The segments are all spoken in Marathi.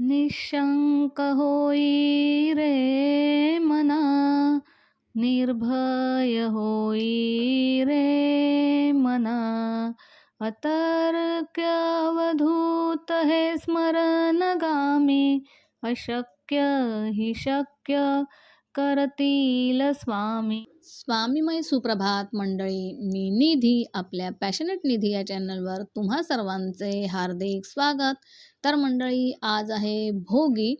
निशंक होई रे मना निर्भय होई रे मना। अतर्क्यवधूत हे स्मरणगामी अशक्य हि शक्य करतील स्वामी. स्वामीमय सुप्रभात मंडळी मी निधी आपल्या पॅशनेट निधी या चॅनलवर तुम्हा सर्वांचे हार्दिक स्वागत. तर मंडळी आज आहे भोगी.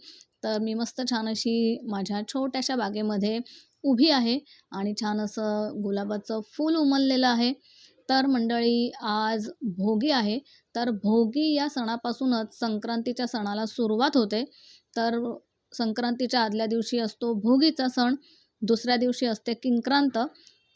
तर मी मस्त छान अशी माझ्या छोट्याशा बागेमध्ये उभी आहे आणि छान असं गुलाबाचं फूल उमललेलं आहे. तर मंडळी आज भोगी आहे. तर भोगी या सणापासूनच संक्रांतीच्या सणाला सुरुवात होते. तर संक्रांतीच्या आदल्या दिवशी असतो भोगीचा सण दुसऱ्या दिवशी असते किंक्रांत.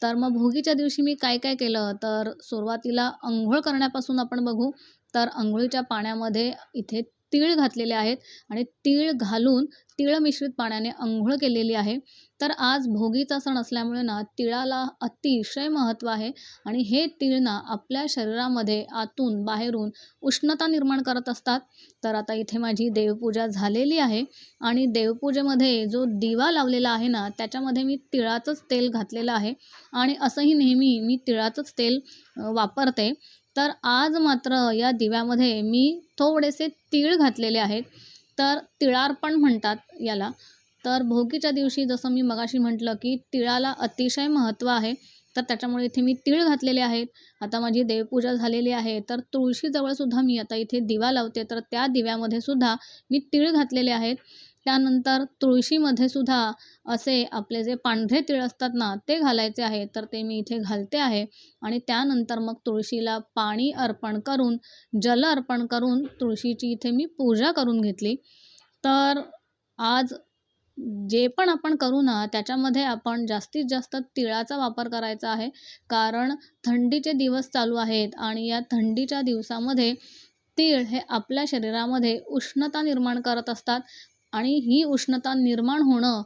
तर मग भोगीच्या दिवशी मी काय काय केलं? तर सुरुवातीला अंघोळ करण्यापासून आपण बघू. तर अंघोळीच्या पाण्यामध्ये इथे तीळ घातलेले आहेत आणि तीळ घालून तीळ मिश्रित पाण्याने आंघोळ केलेली आहे. तर आज भोगीचा सण असल्यामुळे ना तिळाला अतिशय महत्त्व आहे आणि हे तीळ ना आपल्या शरीरामध्ये आतून बाहेरून उष्णता निर्माण करत असतात. तर आता इथे माझी देवपूजा झालेली आहे आणि देवपूजेमध्ये जो दिवा लावलेला आहे ना त्याच्यामध्ये मी तिळाचंच तेल घातलेलं आहे आणि असंही नेहमी मी तिळाचंच तेल वापरते. तर आज मात्र या दिव्यामध्ये मी थोडेसे तीळ घातलेले आहेत. तर तिळार्पण म्हणतात याला. तर भोगीच्या दिवशी जसं मी मगाशी म्हटलं की तिळाला अतिशय महत्त्व आहे. तर त्याच्यामुळे इथे मी तीळ घातलेले आहेत. आता माझी देवपूजा झालेली आहे. तर तुळशीजवळसुद्धा मी आता इथे दिवा लावते. तर त्या दिव्यामध्ये सुद्धा मी तीळ घातलेले आहेत. त्यानंतर तुळशीमध्ये सुद्धा असे आपले जे पांढरे तीळ असतात ना ते घालायचे आहे. तर ते मी इथे घालते आहे. आणि त्यानंतर मग तुळशीला पाणी अर्पण करून जल अर्पण करून तुळशीची इथे मी पूजा करून घेतली. तर आज जे पण आपण करू ना त्याच्यामध्ये आपण जास्तीत जास्त तिळाचा वापर करायचा आहे. कारण थंडीचे दिवस चालू आहेत आणि या थंडीच्या दिवसामध्ये तीळ हे आपल्या शरीरामध्ये उष्णता निर्माण करत असतात. आणि ही उष्णता निर्माण होणं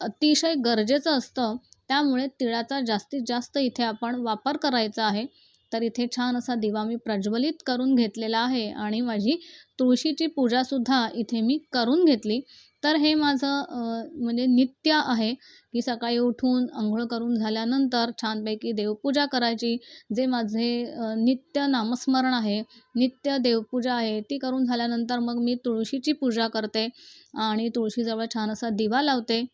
अतिशय गरजेचं असतं. त्यामुळे तिळाचा जास्तीत जास्त इथे आपण वापर करायचा आहे. तर इथे छान असा दिवा मी प्रज्वलित करून घेतलेला आहे आणि माझी तुळशीची पूजासुद्धा इथे मी करून घेतली. तर हे माझं म्हणजे नित्य आहे की सकाळी उठून आंघोळ करून झाल्यानंतर छानपैकी देवपूजा करायची. जे माझे नित्य नामस्मरण आहे नित्य देवपूजा आहे ती करून झाल्यानंतर मग मी तुळशीची पूजा करते आणि तुळशीजवळ छान असा दिवा लावते.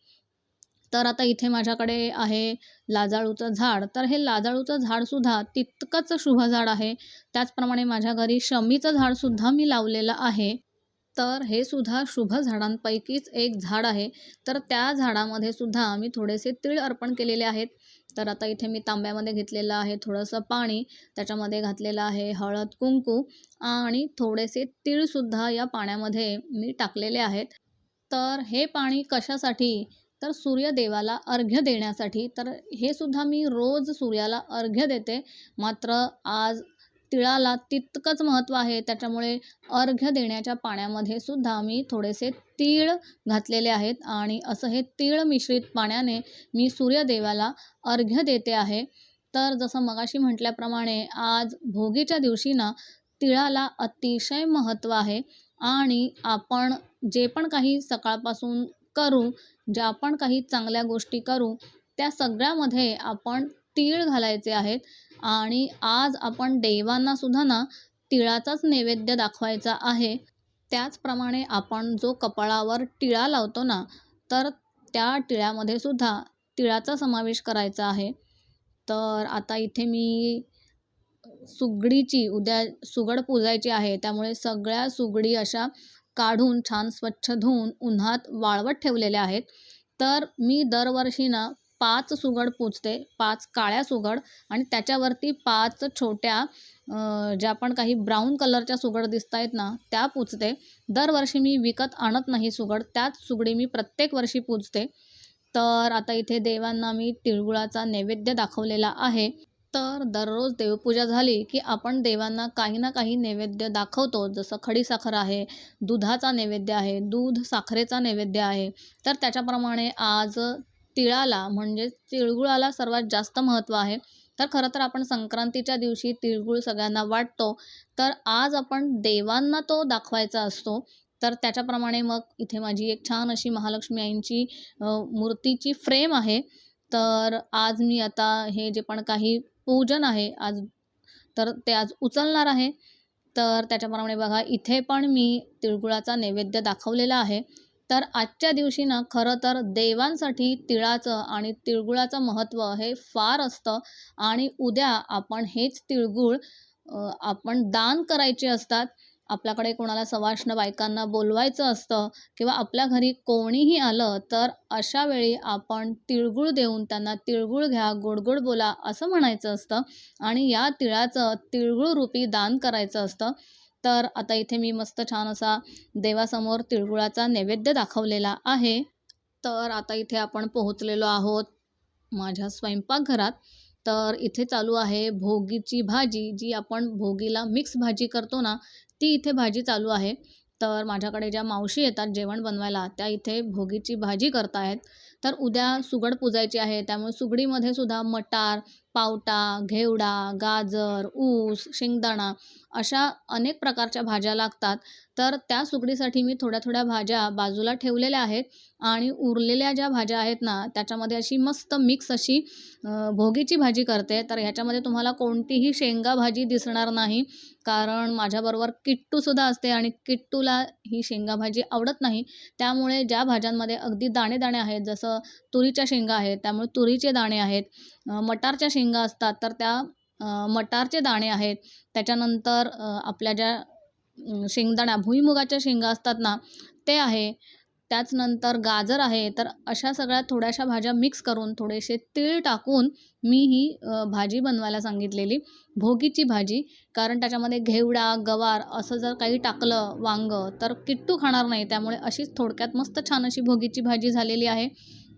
तर आता इथे माझ्याकडे आहे लाजाळूचं झाड. तर हे लाजाळूचं झाडसुद्धा तितकंच शुभ झाड आहे. त्याचप्रमाणे माझ्या घरी शमीचं झाडसुद्धा मी लावलेलं आहे. तर हे सुद्धा शुभ झाडांपैकीच एक झाड आहे. तर त्या झाडामध्ये सुद्धा मी थोडेसे तीळ अर्पण केलेले आहेत. तर आता इथे मी तांब्यामध्ये घेतलेलं आहे थोडंसं पाणी त्याच्यामध्ये घातलेलं आहे हळद कुंकू आणि थोडेसे तीळसुद्धा या पाण्यामध्ये मी टाकलेले आहेत. तर हे पाणी कशासाठी? तर सूर्यदेवाला अर्घ्य देण्यासाठी. तर हे सुद्धा मी रोज सूर्याला अर्घ्य देते. मात्र आज तिळाला तितकंच महत्त्व आहे त्याच्यामुळे अर्घ्य देण्याच्या पाण्यामध्ये सुद्धा मी थोडेसे तीळ घातलेले आहेत आणि असं हे तीळ मिश्रित पाण्याने मी सूर्यदेवाला अर्घ्य देते आहे. तर जसं मगाशी म्हटल्याप्रमाणे आज भोगीच्या दिवशी ना तिळाला अतिशय महत्त्व आहे आणि आपण जे पण काही सकाळपासून करू ज्या पण काही चांगल्या गोष्टी करू त्या सगळ्यामध्ये आपण तीळ घालायचे आहेत. आणि आज आपण देवांना सुद्धा ना तिळाचाच नैवेद्य दाखवायचा आहे. त्याचप्रमाणे आपण जो कपाळावर टिळा लावतो ना तर त्या टिळ्यामध्ये सुद्धा तिळाचा समावेश करायचा आहे. तर आता इथे मी सुगडीची उद्या सुगड पूजायची आहे. त्यामुळे सगळ्या सुगडी अशा काढून छान स्वच्छ धुवून उन्हात वाळवत ठेवलेल्या आहेत. तर मी दरवर्षी ना पाच सुगड पूजते पाच काळ्या सुगड आणि त्याच्यावरती पाच छोट्या ज्या पण काही ब्राऊन कलरच्या सुगड दिसत आहेत ना त्या पूजते. दरवर्षी मी विकत आणत नाही सुगड त्याच सुगडी मी प्रत्येक वर्षी पूजते. तर आता इथे देवांना मी तिळगुळाचा नैवेद्य दाखवलेला आहे. तर दररोज देवपूजा झाली की आपण देवांना काही ना काही नैवेद्य दाखवतो. जसं खडीसाखर आहे दुधाचा नैवेद्य आहे दूध साखरेचा नैवेद्य आहे. तर त्याच्याप्रमाणे आज तिळाला म्हणजेच तिळगुळाला सर्वात जास्त महत्त्व आहे. तर खरं तर आपण संक्रांतीच्या दिवशी तिळगुळ सगळ्यांना वाटतो. तर आज आपण देवांना तो दाखवायचा असतो. तर त्याच्याप्रमाणे मग इथे माझी एक छान अशी महालक्ष्मी आईंची मूर्तीची फ्रेम आहे. तर आज मी आता हे जे पण काही पूजन आहे आज तर ते आज उचलणार आहे. तर त्याच्याप्रमाणे बघा इथे पण मी तिळगुळाचा नैवेद्य दाखवलेला आहे. तर आजच्या दिवशी ना खरं तर देवांसाठी तिळाचं आणि तिळगुळाचं महत्त्व हे फार असतं आणि उद्या आपण हेच तिळगुळ आपण दान करायचे असतात आपल्याकडे कोणाला सवाष्ण बायकांना बोलवायचं असतं किंवा आपल्या घरी कोणीही आलं तर अशा वेळी आपण तिळगुळ देऊन त्यांना तिळगुळ घ्या गोड गोड बोला असं म्हणायचं असतं आणि या तिळाचं तिळगुळ रूपी दान करायचं असतं. तर आता इथे मी मस्त छान असा देवासमोर तिळगुळाचा नैवेद्य दाखवलेला आहे. तर आता इथे आपण पोहोचलेलो आहोत माझ्या स्वयंपाकघरात. तर इथे चालू आहे भोगीची भाजी. जी आपण भोगीला मिक्स भाजी करतो ना ती इथे भाजी चालू आहे. तर माझ्याकडे ज्या मावशी येतात जेवण बनवायला त्या इथे भोगीची भाजी करतायत तर उद्या सुगड पुजायची आहे. त्यामुळे सुगडीमध्ये सुद्धा मटार पावटा घेवडा गाजर ऊस शेंगदाणा अशा अनेक प्रकारच्या भाज्या लागतात. तर त्या सुगडीसाठी मी थोड्या थोड्या भाज्या बाजूला ठेवलेल्या आहेत आणि उरलेल्या ज्या भाज्या आहेत ना त्याच्यामध्ये अशी मस्त मिक्स अशी भोगीची भाजी करते. तर ह्याच्यामध्ये तुम्हाला कोणतीही शेंगा भाजी दिसणार नाही कारण माझ्याबरोबर किट्टूसुद्धा असते आणि किट्टूला ही शेंगा भाजी आवडत नाही. त्यामुळे ज्या भाज्यांमध्ये अगदी दाणे दाणे आहेत जसं तुरीच्या शेंगा आहेत त्यामुळे तुरीचे दाणे आहेत मटारच्या शेंगा शेंगा असतात तर त्या मटारचे दाणे आहेत. त्याच्यानंतर आपल्या ज्या शेंगदाण्या भुईमुगाच्या शेंगा असतात ना ते आहे. त्याचनंतर गाजर आहे तर अशा सगळ्या थोड्याशा भाज्या मिक्स करून थोडेसे तीळ टाकून मी ही भाजी बनवायला सांगितलेली. भोगीची भाजी कारण त्याच्यामध्ये घेवडा गवार असं जर काही टाकलं वांगं तर किट्टू खाणार नाही. त्यामुळे अशीच थोडक्यात मस्त छान अशी भोगीची भाजी झालेली आहे.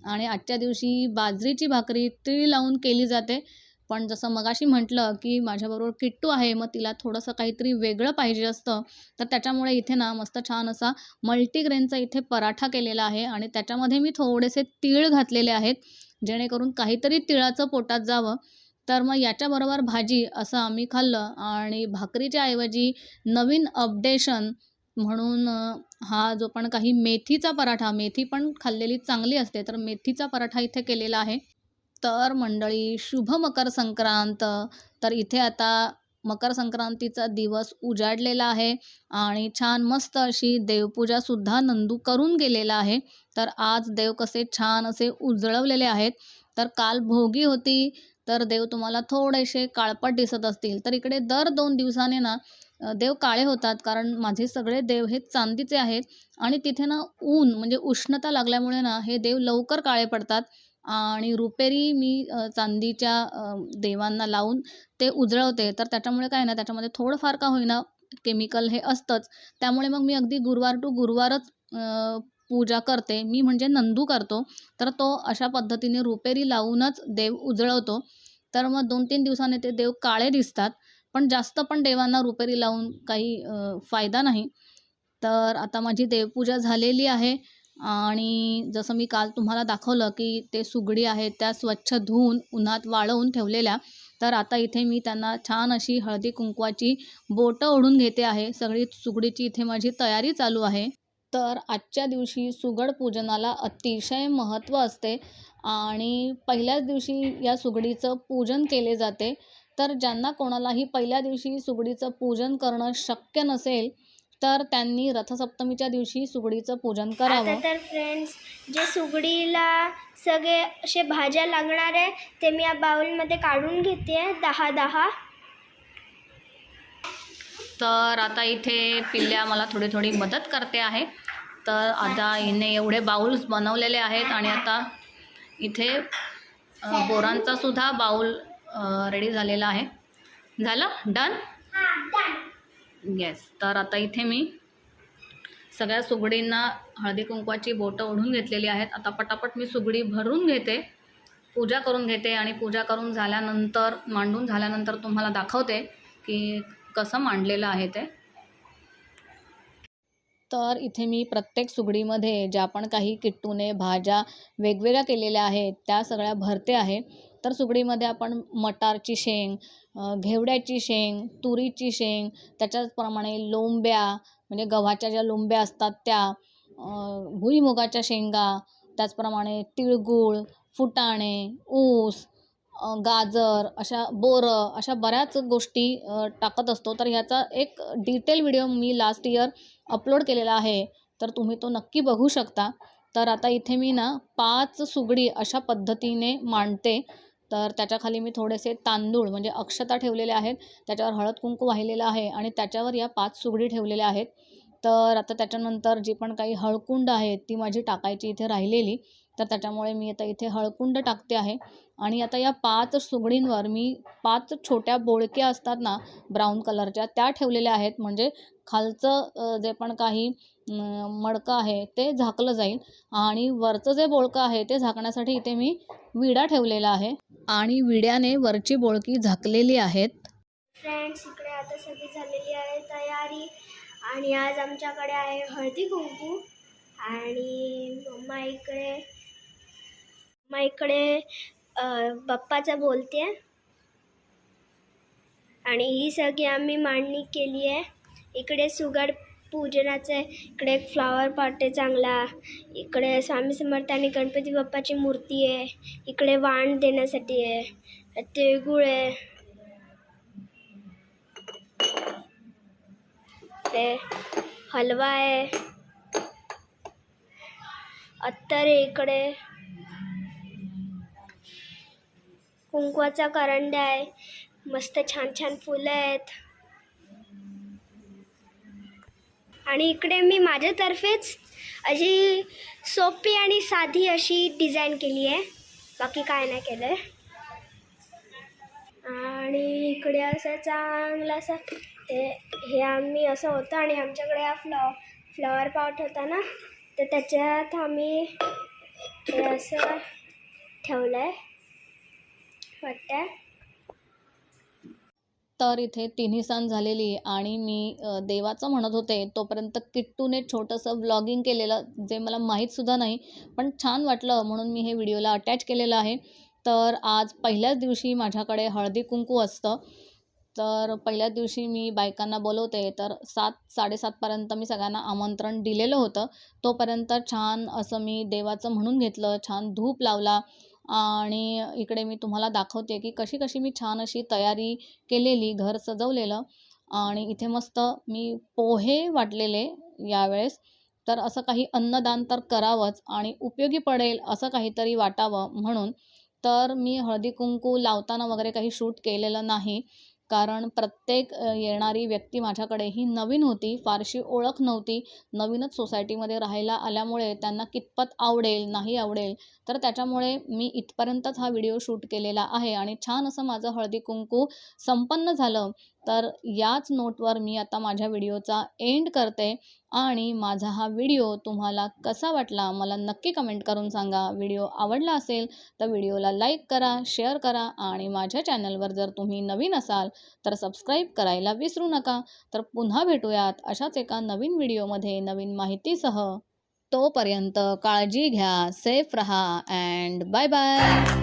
आणि आजच्या दिवशी बाजरीची भाकरी तीळ लावून केली जाते. पण जसं मगाशी म्हटलं की माझ्याबरोबर किट्टू आहे मग तिला थोडंसं काहीतरी वेगळं पाहिजे असतं. तर त्याच्यामुळे इथे ना मस्त छान असा मल्टीग्रेनचा इथे पराठा केलेला आहे आणि त्याच्यामध्ये मी थोडेसे तीळ घातलेले आहेत जेणेकरून काहीतरी तिळाचं पोटात जावं. तर मग याच्याबरोबर भाजी असं आम्ही खाल्लं आणि भाकरीच्या ऐवजी नवीन अपडेशन म्हणून हा जो पण काही मेथीचा पराठा मेथी पण खाल्लेली चांगली असते तर मेथीचा पराठा इथे केलेला आहे. तर मंडळी शुभ मकर संक्रांत. तर इथे आता मकर संक्रांतीचा दिवस उजाडलेला आहे आणि छान मस्त अशी देवपूजासुद्धा नंदू करून गेलेला आहे. तर आज देव कसे छान असे उजळवलेले आहेत. तर काल भोगी होती तर देव तुम्हाला थोडेसे काळपट दिसत असतील. तर इकडे दर दोन दिवसाने ना देव काळे होतात. कारण माझे सगळे देव हे चांदीचे आहेत. आणि तिथे ना ऊन म्हणजे उष्णता लागल्यामुळे ना हे देव लवकर काळे पडतात. आणि रुपेरी मी चांदीच्या देवांना लावून ते उजळवते. तर त्याच्यामुळे काय ना त्याच्यामध्ये थोडंफार का होईना केमिकल हे असतंच. त्यामुळे मग मी अगदी गुरुवार टू गुरुवारच पूजा करते. मी म्हणजे नंदू करतो. तर तो अशा पद्धतीने रुपेरी लावूनच देव उजळवतो. तर मग दोन तीन दिवसाने ते देव काळे दिसतात. पण जास्त पण देवांना रुपेरी लावून काही फायदा नाही. तर आता माझी देवपूजा झालेली आहे आणि जसं मी काल तुम्हाला दाखवलं की ते सुगडी आहेत त्या स्वच्छ धुवून उन्हात वाळवून ठेवलेल्या. तर आता इथे मी त्यांना छान अशी हळदी कुंकवाची बोटं ओढून घेते आहे. सगळी सुगडीची इथे माझी तयारी चालू आहे. तर आजच्या दिवशी सुगड पूजनाला अतिशय महत्त्व असते आणि पहिल्याच दिवशी या सुगडीचं पूजन केले जाते. तर ज्यांना कोणालाही पहिल्या दिवशी सुगडीचं पूजन करणं शक्य नसेल तर त्यांनी रथसप्तमीच्या दिवशी सुगडीचं पूजन आता करावं. तर फ्रेंड्स जे सुगडीला सगळे असे भाज्या लागणार आहे ते मी या बाउलमध्ये काढून घेते दहा दहा. तर आता इथे पिल्ल्या मला थोडी थोडी मदत करते आहे. तर आता हिने एवढे बाउल्स बनवलेले आहेत आणि आता इथे अ, बोरांचा सुद्धा बाउल रेडी झालेला आहे. झालं? डन येस तर आता इथे मी सगळ्या सुगडींना हळदी कुंकवाची बोटं ओढून घेतलेली आहेत. आता पटापट मी सुगडी भरून घेते पूजा करून घेते आणि पूजा करून झाल्यानंतर मांडून झाल्यानंतर तुम्हाला दाखवते की कसं मांडलेलं आहे ते. तर इथे मी प्रत्येक सुगडीमध्ये ज्या पण काही किट्टूने भाज्या वेगवेगळ्या केलेल्या आहेत त्या सगळ्या भरते आहे. तर सुगडीमध्ये आपण मटारची शेंग घेवड्याची शेंग तुरीची शेंग त्याच्याचप्रमाणे लोंब्या म्हणजे गव्हाच्या ज्या लोंब्या असतात त्या भुईमुगाच्या शेंगा त्याचप्रमाणे तिळगुळ फुटाणे ऊस गाजर अशा बोरं अशा बऱ्याच गोष्टी टाकत असतो. तर ह्याचा एक डिटेल व्हिडिओ मी लास्ट इयर अपलोड केलेला आहे तर तुम्ही तो नक्की बघू शकता. तर आता इथे मी ना पाच सुगडी अशा पद्धतीने मांडते. तर त्याच्याखाली मी थोडेसे तांदूळ म्हणजे अक्षता ठेवलेले आहेत. त्याच्यावर हळद कुंकू वाहिलेलं आहे आणि त्याच्यावर या पाच सुगडी ठेवलेल्या आहेत. तर आता त्याच्यानंतर जी पण काही हळकुंड आहेत ती माझी टाकायची इथे राहिलेली. तर त्याच्यामुळे मी आता इथे हळकुंड टाकते आहे. आणि आता या पाच सुगडींवर मी पाच छोट्या बोळक्या असतात ना ब्राऊन कलरच्या त्या ठेवलेल्या आहेत. म्हणजे खालचं जे पण काही मडकं आहे ते झाकलं जाईल. आणि वरचं जे बोळकं आहे ते झाकण्यासाठी इथे मी विडा ठेवलेला आहे. आणि विड्याने वरची बोळकी झाकलेली आहेत. फ्रेंड्स इकडे आता सगळी झालेली आहे तयारी. आणि आज आमच्याकडे आहे हळदी कुंकू. आणि मम्मा इकडे मम्मा इकडे बाप्पाचं बोलते आणि ही सगळी आम्ही मांडणी केली आहे. इकडे सुगड पूजनाचं आहे. इकडे एक फ्लॉवर पॉट आहे चांगला. इकडे स्वामी समर्थ आणि गणपती बाप्पाची मूर्ती आहे. इकडे वाण देण्यासाठी आहे. तिळगुळ आहे. ते हलवा आहे. अत्तर आहे इकडे. कुंकवाचा करंडा आहे. मस्त छान छान फुलं आहेत. आणि इकडे मी माझ्यातर्फेच अशी सोपी आणि साधी अशी डिझाईन केली आहे. बाकी काय नाही केलं आहे आणि इकडे असं चांगलं असं ते हे आम्ही असं होतं आणि आमच्याकडे हा फ्लॉ फ्लॉवर पॉट होता ना तर त्याच्यात आम्ही हे असं ठेवलं आहे वाटतं तर इथे तिन्ही सण झालेली आणि मी देवाचं म्हणत होते तोपर्यंत किट्टूने छोटंसं व्लॉगिंग केलेलं जे मला माहीतसुद्धा नाही पण छान वाटलं म्हणून मी हे व्हिडिओला अटॅच केलेलं आहे. तर आज पहिल्याच दिवशी माझ्याकडे हळदी कुंकू असतं. तर पहिल्याच दिवशी मी बायकांना बोलवते तर सात साडेसातपर्यंत मी सगळ्यांना आमंत्रण दिलेलं होतं. तोपर्यंत छान असं मी देवाचं म्हणून घेतलं छान धूप लावला. आणि इकडे मी तुम्हाला दाखवते की कशी कशी मी छान अशी तयारी केलेली घर सजवलेलं. आणि इथे मस्त मी पोहे वाटलेले यावेळेस. तर असं काही अन्नदान तर करावंच आणि उपयोगी पडेल असं काहीतरी वाटावं म्हणून. तर मी हळदी कुंकू लावताना वगैरे काही शूट केलेलं नाही. कारण प्रत्येक येणारी व्यक्ती माझ्याकडे ही नवीन होती फारशी ओळख नव्हती. नवीनच सोसायटीमध्ये राहायला आल्यामुळे त्यांना कितपत आवडेल नाही आवडेल तर त्याच्यामुळे मी इथपर्यंतच हा व्हिडिओ शूट केलेला आहे. आणि छान असं माझं हळदी कुंकू संपन्न झालं. तर याच नोटवर मी आता माझ्या व्हिडिओचा एंड करते आणि माझा हा व्हिडिओ तुम्हाला कसा वाटला मला नक्की कमेंट करून सांगा. व्हिडिओ आवडला असेल तर व्हिडिओला लाईक करा शेअर करा आणि माझ्या चॅनलवर जर तुम्ही नवीन असाल तर सबस्क्राईब करायला विसरू नका. तर पुन्हा भेटूयात अशाच एका नवीन व्हिडिओमध्ये नवीन माहितीसह. तोपर्यंत काळजी घ्या सेफ रहा अँड बाय बाय